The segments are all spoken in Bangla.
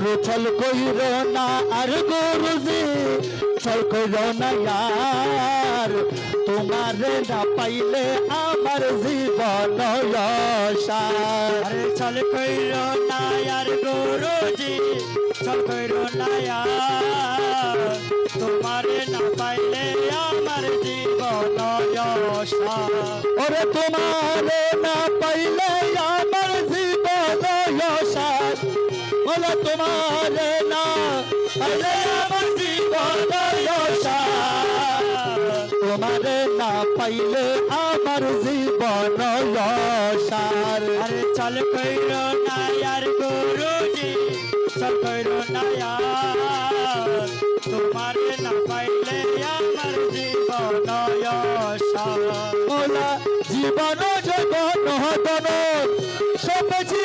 গুরু চল কইর না আর গুরুজি চল কইর না ইয়ার। তোমার না পাইলে আমার জীবন আরে চল কইর না আর গুরুজি চল কইর না আর তোমারে না পাইলে আমার জীবন ওরে তোমার না তোমার না পাইলে আমার জীবন সার তোমারে না পাইলে আমার জীবন সার আরে চল কইর না আর গুরুজি চল কইর না তোমারে না পাইলে আমার জীবন মোলা জীবন জগন হতন সবেছি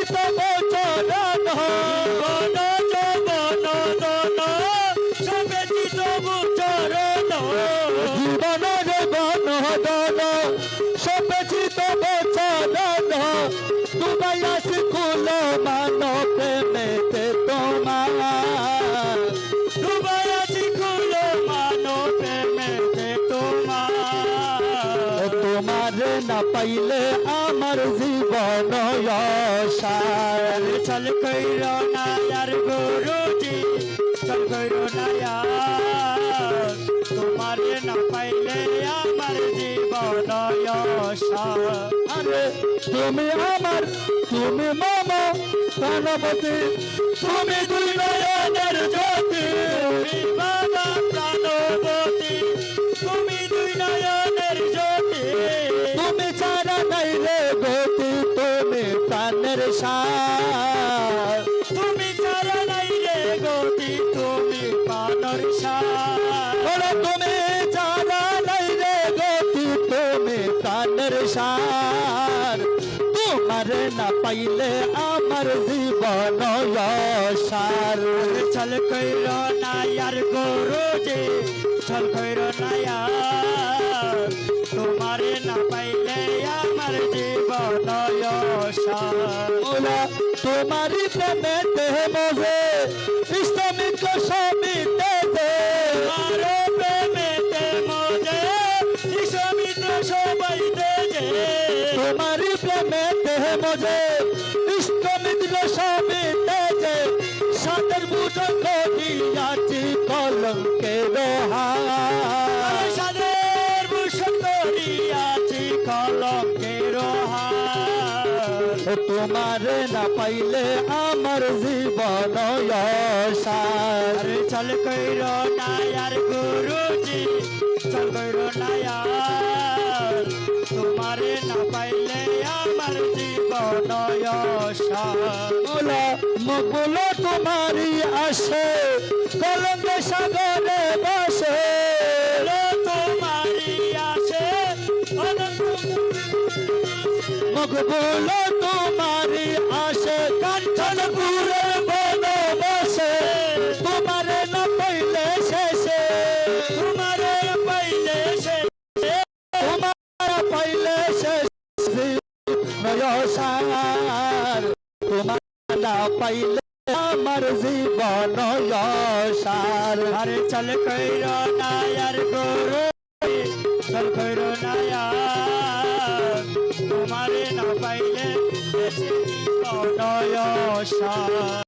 তোমার না পাইলে আমার জীবন সার চল কইর না আর গুরুজি, চল কইর না না পাইলে আমার জীবন তুমি আমার, তুমি মামা, প্রাণবতী, তুমি প্রাণের সার তোমার না পাইলে আমার জীবন সার চল কইর না আর গুরুজি চল কইর না তোমারে না পাইলে আমার জীবন সার তোমারি প্রেমেতে মজে প্রেমেতে মজে ইষ্টমিক সমিতে দে সাদের বুঝো করিয়াছি কলঙ্কের হার সাদের ভূষণ করিয়াছি কলঙ্কের হার ও তোমার না পাইলে আমার জীবন চল কইর না আর গুরুজি চল কইর না আর তোমারে না পাইলে আমার মগুলো তোমারি আসে কলঙ্ক সাগরে বসে। তোমারি আসে মকবুলো তোমারি আসে। কাঞ্চনপুরে না পাইলে আমার জীবন সার আরে চল কইর না আর গুরু, চল কইর না তোমারে না পাইলে নয় সার